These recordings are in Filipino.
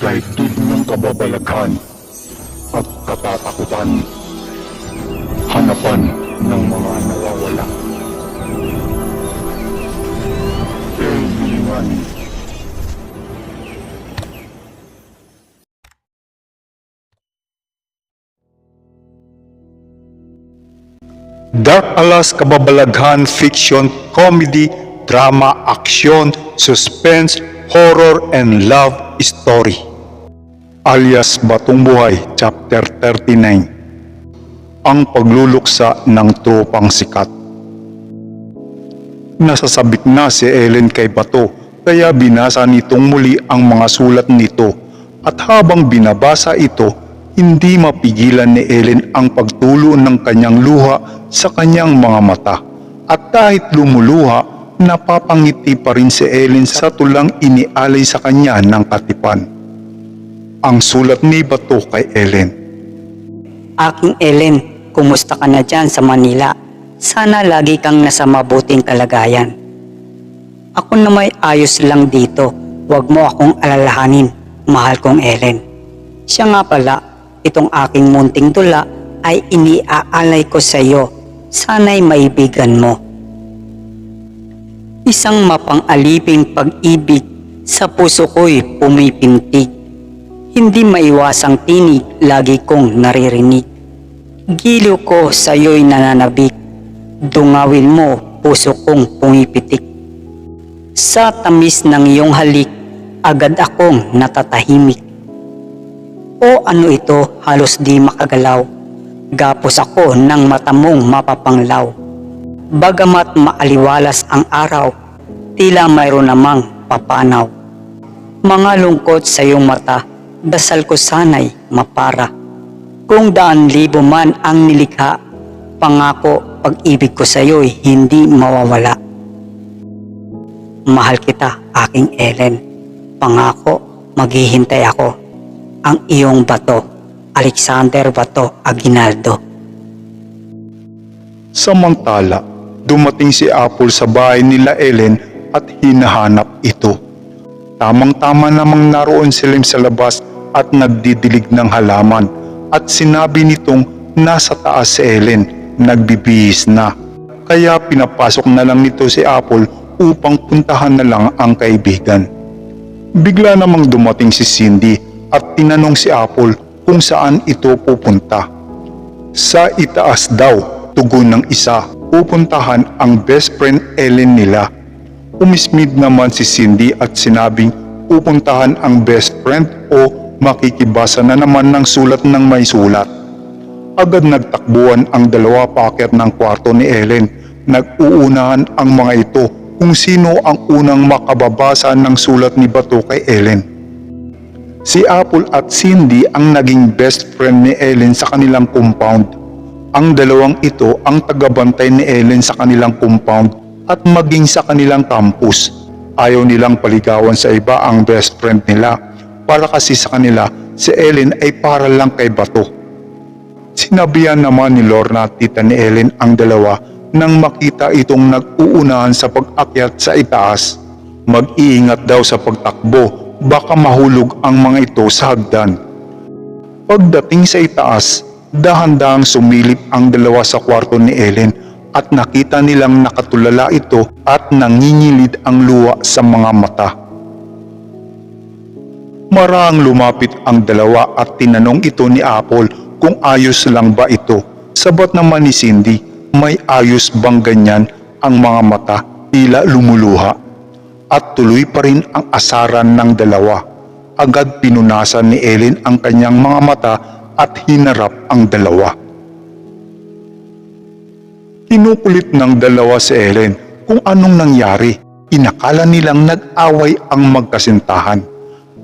daigdig ng kababalaghan at katatakutan. Hanapan ng mga nawawala. Kaibigan. Dark Alas Kababalaghan Fiction Comedy Drama Action Suspense Horror and Love Story alias Batong Buhay Chapter 39 Ang pagluluksa ng tropang sikat Nasasabik na si Ellen kay Bato kaya binasa nitong muli ang mga sulat nito at habang binabasa ito hindi mapigilan ni Ellen ang pagtulo ng kanyang luha sa kanyang mga mata. At kahit lumuluha, napapangiti pa rin si Ellen sa tulang inialay sa kanya ng katipan. Ang sulat ni Bato kay Ellen. Aking Ellen, kumusta ka na dyan sa Manila? Sana lagi kang nasa mabuting kalagayan. Ako na may ayos lang dito. Huwag mo akong alalahanin, mahal kong Ellen. Siya nga pala, itong aking munting tula ay iniaalay ko sa iyo. Sana'y maibigan mo. Isang mapang-aliping pag-ibig sa puso ko'y pumipintig. Hindi maiwasang tinig lagi kong naririnig. Giliw ko sa iyo'y nananabik. Dungawin mo puso kong pumipitik. Sa tamis ng iyong halik, agad akong natatahimik. O ano ito halos di makagalaw. Gapos ako ng mata mong mapapanglaw. Bagamat maaliwalas ang araw, tila mayroon namang papanaw. Mga lungkot sa iyong mata, dasal ko sana'y mapara. Kung daan libo man ang nilikha, pangako pag-ibig ko sa iyo'y hindi mawawala. Mahal kita, aking Ellen. Pangako, maghihintay ako. Ang iyong bato, Alexander Bato Aguinaldo. Samantala, dumating si Apple sa bahay nila Ellen at hinahanap ito. Tamang-tama namang naroon si Lim sa labas at nagdidilig ng halaman at sinabi nitong nasa taas si Ellen, nagbibihis na. Kaya pinapasok na lang nito si Apple upang puntahan na lang ang kaibigan. Bigla namang dumating si Cindy at tinanong si Apple kung saan ito pupunta. Sa itaas daw, tugon ng isa, pupuntahan ang best friend Ellen nila. Umismid naman si Cindy at sinabing pupuntahan ang best friend o makikibasa na naman ng sulat ng may sulat. Agad nagtakbuhan ang dalawa packet ng kwarto ni Ellen. Nag-uunahan ang mga ito kung sino ang unang makababasa ng sulat ni Bato kay Ellen. Si Apple at Cindy ang naging best friend ni Ellen sa kanilang compound. Ang dalawang ito ang tagabantay ni Ellen sa kanilang compound at maging sa kanilang campus. Ayaw nilang paligawan sa iba ang best friend nila para kasi sa kanila si Ellen ay para lang kay Bato. Sinabihan naman ni Lorna at tita ni Ellen ang dalawa nang makita itong nag-uunahan sa pag-akyat sa itaas. Mag-iingat daw sa pagtakbo, baka mahulog ang mga ito sa hagdan. Pagdating sa itaas, dahan-dahang sumilip ang dalawa sa kwarto ni Ellen at nakita nilang nakatulala ito at nangingilid ang luwa sa mga mata. Maraang lumapit ang dalawa at tinanong ito ni Apple kung ayos lang ba ito. Sabat naman ni Cindy, may ayos bang ganyan ang mga mata tila lumuluha. At tuloy pa rin ang asaran ng dalawa. Agad pinunasan ni Ellen ang kanyang mga mata at hinarap ang dalawa. Kinukulit ng dalawa si Ellen kung anong nangyari. Inakala nilang nag-away ang magkasintahan.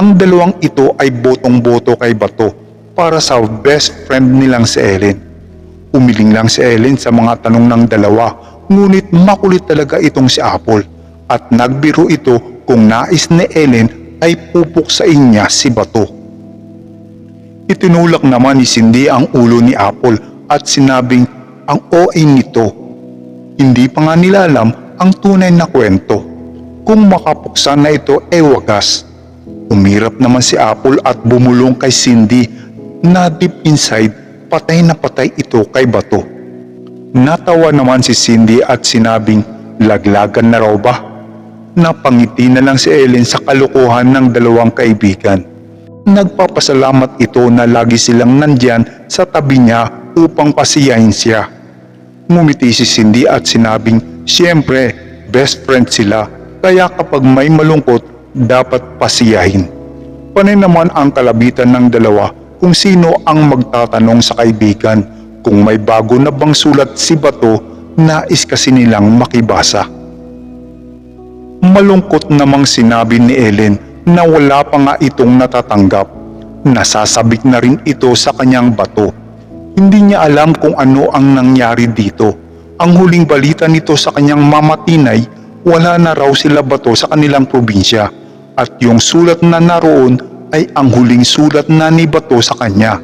Ang dalawang ito ay botong-boto kay Bato para sa best friend nilang si Ellen. Umiling lang si Ellen sa mga tanong ng dalawa, ngunit makulit talaga itong si Apple at nagbiro ito kung nais ni Ellen ay pupuksain niya si Bato. Itinulak naman ni Cindy ang ulo ni Apple at sinabing ang OA nito. Hindi pa nga nila alam ang tunay na kwento. Kung makapuksan na ito ay wagas. Umirap naman si Apple at bumulong kay Cindy na deep inside patay na patay ito kay Bato. Natawa naman si Cindy at sinabing laglagan na raw ba? Napangiti na lang si Ellen sa kalukuhan ng dalawang kaibigan. Nagpapasalamat ito na lagi silang nandyan sa tabi niya upang pasiyahin siya. Ngumiti si Cindy at sinabing, Siyempre, best friend sila, kaya kapag may malungkot, dapat pasiyahin. Panay naman ang kalabitan ng dalawa kung sino ang magtatanong sa kaibigan kung may bago na bang sulat si Bato nais kasi nilang makibasa. Malungkot namang sinabi ni Ellen na wala pa nga itong natatanggap. Nasasabik na rin ito sa kanyang bato. Hindi niya alam kung ano ang nangyari dito. Ang huling balita nito sa kanyang mamatinay, wala na raw sila bato sa kanilang probinsya. At yung sulat na naroon ay ang huling sulat na ni Bato sa kanya.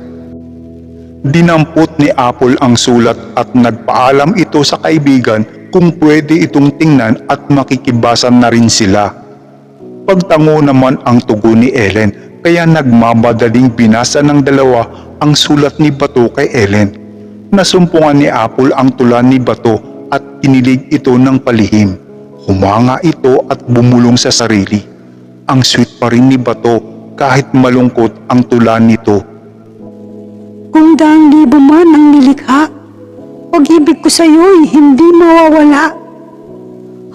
Dinampot ni Apple ang sulat at nagpaalam ito sa kaibigan kung pwede itong tingnan at makikibasan na rin sila. Pagtango naman ang tugo ni Ellen kaya nagmamadaling binasa ng dalawa ang sulat ni Bato kay Ellen. Nasumpungan ni Apple ang tula ni Bato at kinilig ito ng palihim. Humanga ito at bumulong sa sarili. Ang sweet pa rin ni Bato kahit malungkot ang tula nito. Kung daang libo man ang nilikha, pag-ibig ko sa iyo'y hindi mawawala.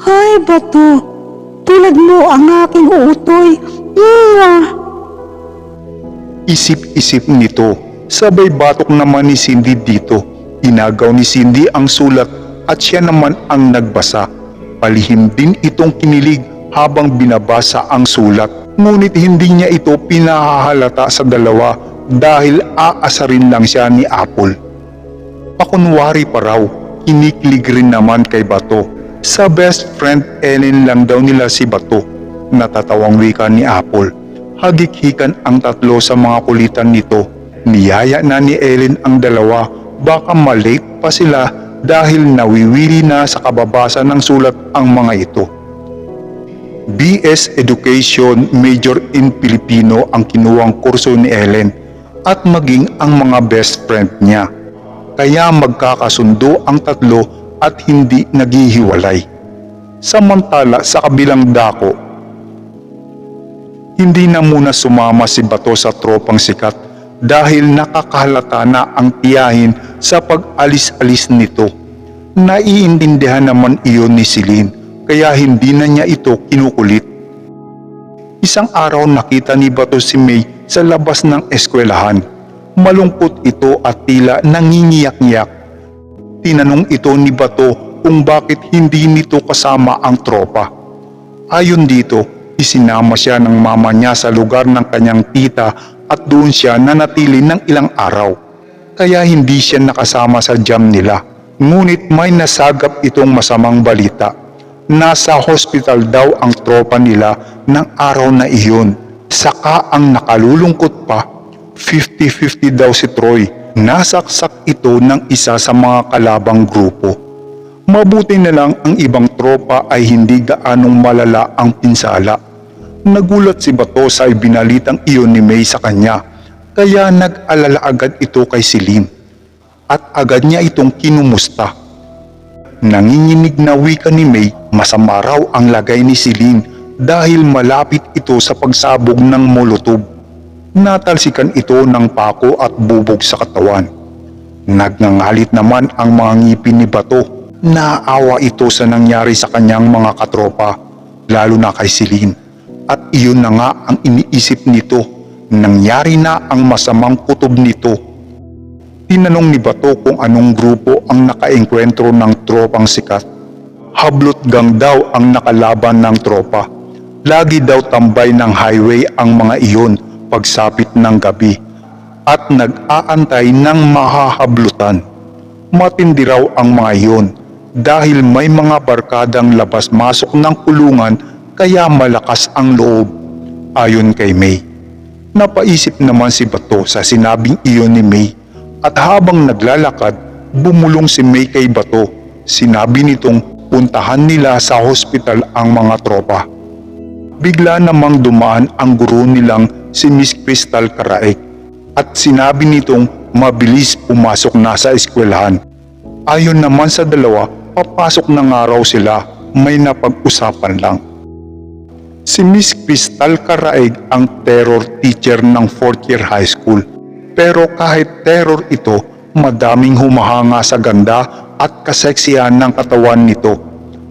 Hay, bato, tulad mo ang aking uutoy. Mwah! Isip-isip nito, sabay batok naman ni Cindy dito. Inagaw ni Cindy ang sulat at siya naman ang nagbasa. Palihim din itong kinilig habang binabasa ang sulat. Ngunit hindi niya ito pinahahalata sa dalawa dahil aasarin lang siya ni Apple. Pakunwari pa raw, kinikilig rin naman kay Bato. Sa best friend Ellen lang daw nila si Bato. Natatawang wika ni Apple. Hagikhikan ang tatlo sa mga kulitan nito. Niyaya na ni Ellen ang dalawa baka malate pa sila dahil nawiwili na sa kababasa ng sulat ang mga ito. BS Education Major in Filipino ang kinuwang kurso ni Ellen at maging ang mga best friend niya. Kaya magkakasundo ang tatlo at hindi naghihiwalay. Samantala sa kabilang dako, hindi na muna sumama si Bato sa tropang sikat dahil nakakahalata na ang tiyahin sa pag-alis-alis nito. Naiintindihan naman iyon ni Celine kaya hindi na niya ito kinukulit. Isang araw nakita ni Bato si May sa labas ng eskwelahan. Malungkot ito at tila nangingiyak-ngiyak. Tinanong ito ni Bato kung bakit hindi nito kasama ang tropa. Ayon dito, isinama siya ng mama niya sa lugar ng kanyang tita at doon siya nanatili ng ilang araw. Kaya hindi siya nakasama sa jam nila. Ngunit may nasagap itong masamang balita. Nasa hospital daw ang tropa nila ng araw na iyon. Saka ang nakalulungkot pa, 50-50 daw si Troy. Nasaksak ito ng isa sa mga kalabang grupo. Mabuti na lang ang ibang tropa ay hindi gaanong malala ang pinsala. Nagulat si Bato sa ibinalitang iyon ni May sa kanya, kaya nag-alala agad ito kay Celine. At agad niya itong kinumusta. Nanginginig na wika ni May, masama raw ang lagay ni Celine dahil malapit ito sa pagsabog ng molotov. Natalsikan ito ng pako at bubog sa katawan. Nagngangalit naman ang mga ngipin ni Bato. Naawa ito sa nangyari sa kanyang mga katropa, lalo na kay Celine. At iyon na nga ang iniisip nito. Nangyari na ang masamang kutob nito. Tinanong ni Bato kung anong grupo ang nakaengkwentro ng tropang sikat. Hablot gang daw ang nakalaban ng tropa. Lagi daw tambay ng highway ang mga iyon pagsapit ng gabi at nag-aantay ng mahahablutan. Matindi raw ang mga iyon dahil may mga barkadang labas-masok ng kulungan kaya malakas ang loob. Ayon kay May. Napaisip naman si Bato sa sinabing iyon ni May at habang naglalakad, bumulong si May kay Bato. Sinabi nitong puntahan nila sa hospital ang mga tropa. bigla namang dumaan ang guro nilang si Miss Crystal Karaek at sinabi nitong mabilis pumasok na sa eskwelahan. Ayon naman sa dalawa, papasok na nga raw sila, may napag-usapan lang. Si Miss Crystal Karaeg ang terror teacher ng 4th year high school. Pero kahit terror ito, madaming humahanga sa ganda at kaseksihan ng katawan nito.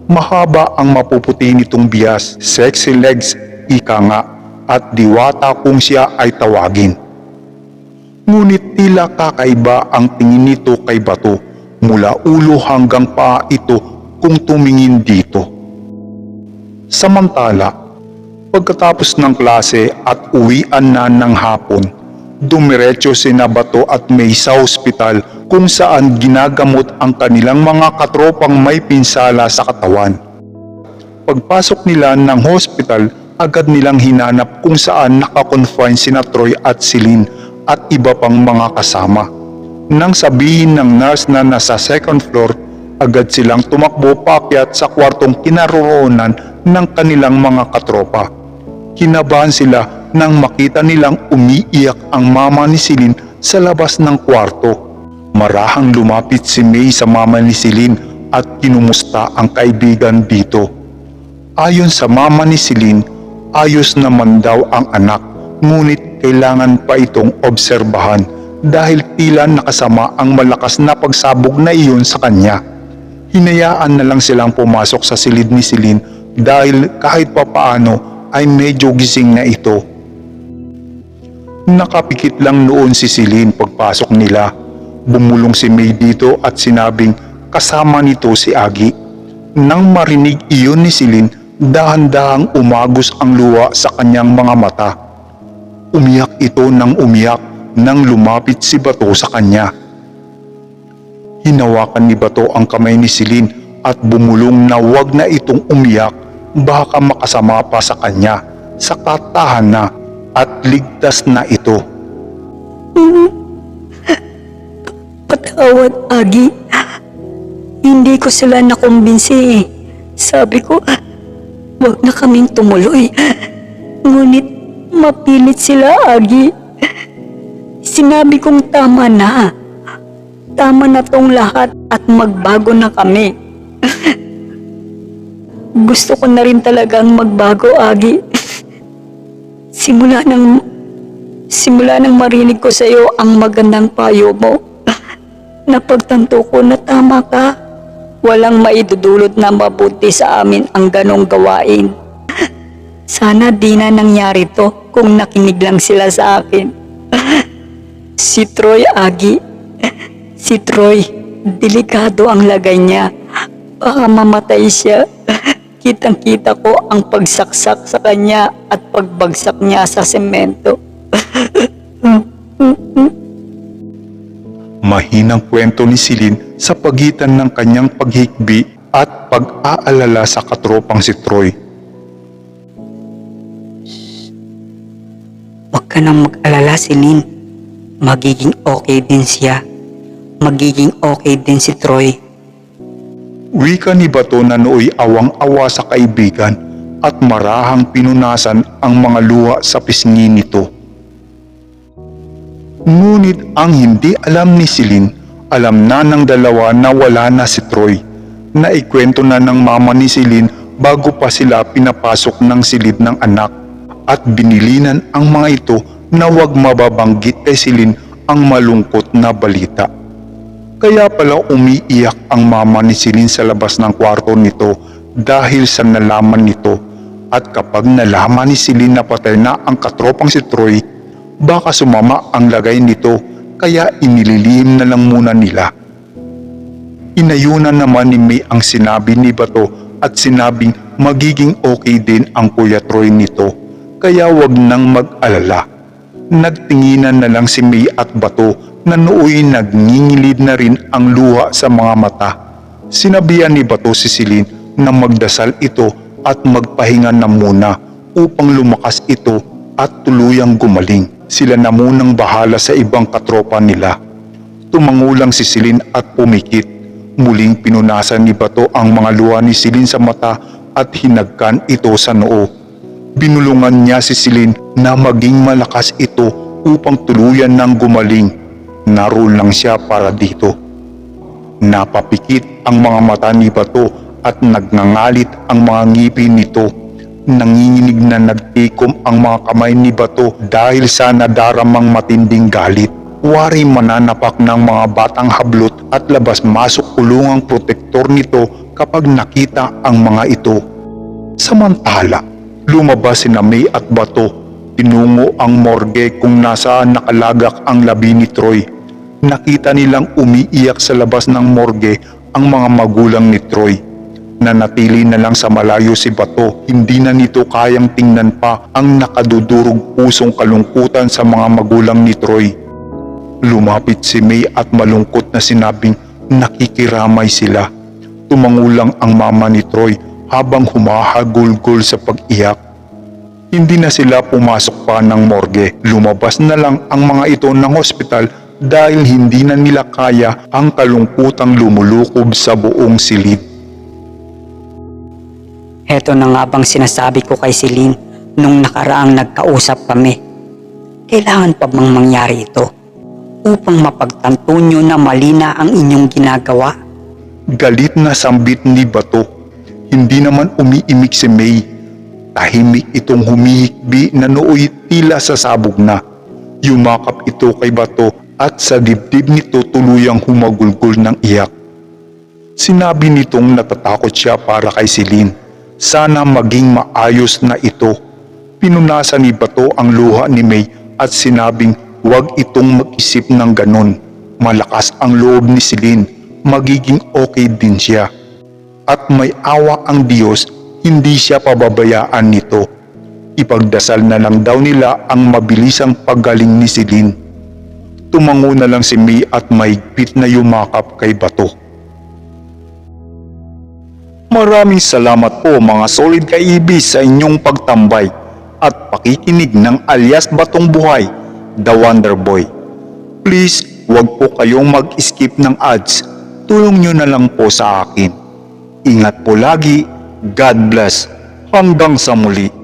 Mahaba ang mapuputi nitong bias, sexy legs, ika nga, at diwata kung siya ay tawagin. Ngunit tila kakaiba ang tingin nito kay Bato mula ulo hanggang paa ito kung tumingin dito. Samantala, pagkatapos ng klase at uwian na ng hapon, dumiretso si Bato at May sa ospital kung saan ginagamot ang kanilang mga katropang may pinsala sa katawan. Pagpasok nila ng hospital, agad nilang hinanap kung saan nakakonfine sina Troy at Celine at iba pang mga kasama. Nang sabihin ng nurse na nasa second floor, agad silang tumakbo pakyat sa kwartong kinaroroonan ng kanilang mga katropa. Kinabahan sila nang makita nilang umiiyak ang mama ni Celine sa labas ng kwarto. Marahang lumapit si May sa mama ni Celine at kinumusta ang kaibigan dito. Ayon sa mama ni Celine, ayos naman daw ang anak ngunit kailangan pa itong obserbahan dahil tila nakasama ang malakas na pagsabog na iyon sa kanya. Hinayaan na lang silang pumasok sa silid ni Celine dahil kahit papaano ay medyo gising na ito. Nakapikit lang noon si Celine pagpasok nila. Bumulong si May dito at sinabing kasama nito si Agi. Nang marinig iyon ni Celine, dahan-dahang umagos ang luha sa kanyang mga mata. Umiyak ito ng umiyak nang lumapit si Bato sa kanya. Hinawakan ni Bato ang kamay ni Celine at bumulong na wag na itong umiyak baka makasama pa sa kanya sa katahan na at ligtas na ito. Patawad, Agi. Hindi ko sila nakumbinsi eh. Sabi ko, wag na kaming tumuloy. Ngunit mapilit sila, Agi. Sinabi kong tama na. Tama na tong lahat at magbago na kami. Gusto ko na rin talagang magbago, Agi. Simula nang simula nang marinig ko sa iyo ang magandang payo mo, napagtanto ko na tama ka. Walang maidudulot na mabuti sa amin ang ganong gawain. Sana di na nangyari to kung nakinig lang sila sa akin. Si Troy Agi. Si Troy, delikado ang lagay niya. Baka mamatay siya. Kitang-kita ko ang pagsaksak sa kanya at pagbagsak niya sa semento. Mahinang kwento ni Celine sa pagitan ng kanyang paghikbi at pag-aalala sa katropang si Troy. Huwag ka nang mag-alala, Celine. Magiging okay din siya. Magiging okay din si Troy. Wika ni Bato na nooy awang-awa sa kaibigan at marahang pinunasan ang mga luha sa pisngi nito. Ngunit ang hindi alam ni Celine, alam na ng dalawa na wala na si Troy. Naikwento na ng mama ni Celine bago pa sila pinapasok ng silid ng anak at binilinan ang mga ito na huwag mababanggit kay Celine ang malungkot na balita. Kaya pala umiiyak ang mama ni Celine sa labas ng kwarto nito dahil sa nalaman nito. At kapag nalaman ni Celine na patay na ang katropang si Troy, baka sumama ang lagay nito kaya inililihim na lang muna nila. Inayunan naman ni May ang sinabi ni Bato at sinabing magiging okay din ang Kuya Troy nito kaya wag nang mag-alala. Nagtinginan na lang si May at Bato na nooy nagngingilid na rin ang luha sa mga mata. Sinabihan ni Bato si Celine na magdasal ito at magpahinga na muna upang lumakas ito at tuluyang gumaling. Sila na munang bahala sa ibang katropa nila. Tumangulang si Celine at pumikit. Muling pinunasan ni Bato ang mga luha ni Celine sa mata at hinagkan ito sa noo. Binulungan niya si Celine na maging malakas ito upang tuluyan ng gumaling. Naroon lang siya para dito. Napapikit ang mga mata ni Bato at nagngangalit ang mga ngipin nito. Nanginginig na nagtikom ang mga kamay ni Bato dahil sa nadaramang matinding galit. Wari mananapak ng mga batang hablot at labas-masok kulungang protektor nito kapag nakita ang mga ito. Samantala, lumabas si May at Bato. Tinungo ang morgue kung nasaan nakalagak ang labi ni Troy. Nakita nilang umiiyak sa labas ng morgue ang mga magulang ni Troy. Nanatili na lang sa malayo si Bato, hindi na nito kayang tingnan pa ang nakadudurog pusong kalungkutan sa mga magulang ni Troy. Lumapit si May at malungkot na sinabing nakikiramay sila. Tumangulang ang mama ni Troy habang humahagulgol sa pag-iyak. Hindi na sila pumasok pa ng morgue. Lumabas na lang ang mga ito ng hospital dahil hindi na nila kaya ang kalungkutang lumulukob sa buong silid. Heto na nga bang sinasabi ko kay Celine nung nakaraang nagkausap kami. Kailangan pa bang mangyari ito upang mapagtanto nyo na mali na ang inyong ginagawa? Galit na sambit ni Bato. Hindi naman umiimik si May. Tahimik itong humihikbi na nooy tila sa sabog na. Yumakap ito kay Bato at sa dibdib nito tuluyang humagulgol ng iyak. Sinabi nitong natatakot siya para kay Celine. Sana maging maayos na ito. Pinunasan ni Bato ang luha ni May at sinabing huwag itong mag-isip ng ganon. Malakas ang loob ni Celine. Magiging okay din siya. At may awa ang Diyos, hindi siya pababayaan nito. Ipagdasal na lang daw nila ang mabilisang paggaling ni Celine. Tumango na lang si May at mahigpit na yumakap kay Bato. Maraming salamat po mga solid kaibis sa inyong pagtambay at pakikinig ng alias Batong Buhay, The Wonder Boy. Please, huwag po kayong mag-skip ng ads. Tulong nyo na lang po sa akin. Ingat po lagi. God bless. Hanggang sa muli.